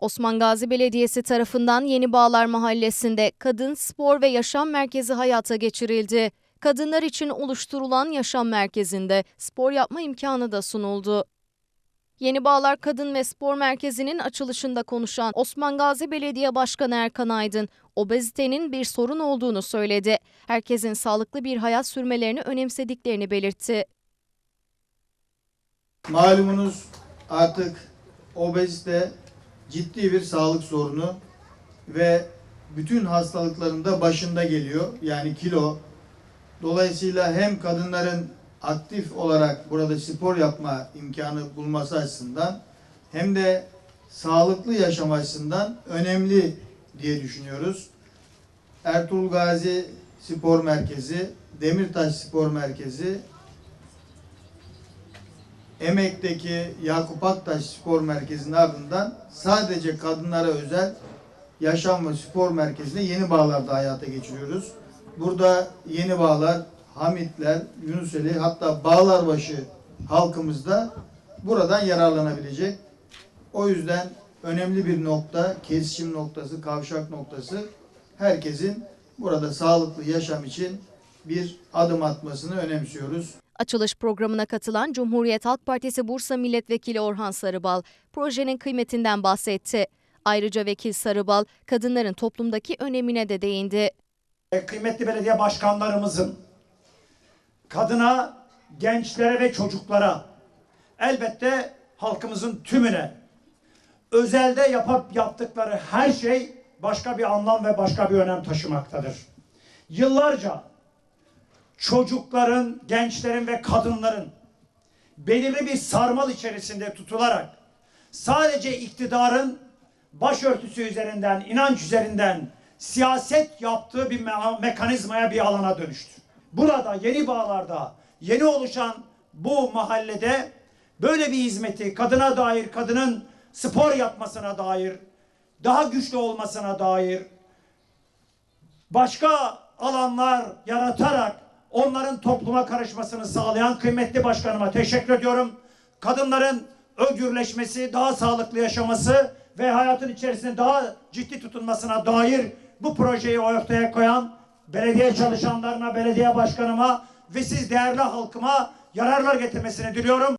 Osman Gazi Belediyesi tarafından Yeni Bağlar Mahallesi'nde Kadın Spor ve Yaşam Merkezi hayata geçirildi. Kadınlar için oluşturulan yaşam merkezinde spor yapma imkanı da sunuldu. Yeni Bağlar Kadın ve Spor Merkezi'nin açılışında konuşan Osman Gazi Belediye Başkanı Erkan Aydın, obezitenin bir sorun olduğunu söyledi. Herkesin sağlıklı bir hayat sürmelerini önemsediklerini belirtti. Malumunuz artık obezite ciddi bir sağlık sorunu ve bütün hastalıkların da başında geliyor. Yani kilo. Dolayısıyla hem kadınların aktif olarak burada spor yapma imkanı bulması açısından hem de sağlıklı yaşam açısından önemli diye düşünüyoruz. Ertuğrul Gazi Spor Merkezi, Demirtaş Spor Merkezi, Emek'teki Yakup Aktaş Spor Merkezi'nin ardından sadece kadınlara özel yaşam ve spor merkezinde yeni bağlarda hayata geçiriyoruz. Burada yeni bağlar, Hamitler, Yunuseli hatta Bağlarbaşı halkımızda buradan yararlanabilecek. O yüzden önemli bir nokta, kesişim noktası, kavşak noktası herkesin burada sağlıklı yaşam için bir adım atmasını önemsiyoruz. Açılış programına katılan Cumhuriyet Halk Partisi Bursa Milletvekili Orhan Sarıbal, projenin kıymetinden bahsetti. Ayrıca Vekil Sarıbal, kadınların toplumdaki önemine de değindi. E, kıymetli belediye başkanlarımızın kadına, gençlere ve çocuklara elbette halkımızın tümüne özelde yapıp yaptıkları her şey başka bir anlam ve başka bir önem taşımaktadır. Yıllarca çocukların, gençlerin ve kadınların belirli bir sarmal içerisinde tutularak sadece iktidarın başörtüsü üzerinden, inanç üzerinden siyaset yaptığı bir me- mekanizmaya bir alana dönüştü. Burada yeni bağlarda, yeni oluşan bu mahallede böyle bir hizmeti kadına dair, kadının spor yapmasına dair, daha güçlü olmasına dair başka alanlar yaratarak onların topluma karışmasını sağlayan kıymetli başkanıma teşekkür ediyorum. Kadınların özgürleşmesi, daha sağlıklı yaşaması ve hayatın içerisinde daha ciddi tutunmasına dair bu projeyi ortaya koyan belediye çalışanlarına, belediye başkanıma ve siz değerli halkıma yararlar getirmesini diliyorum.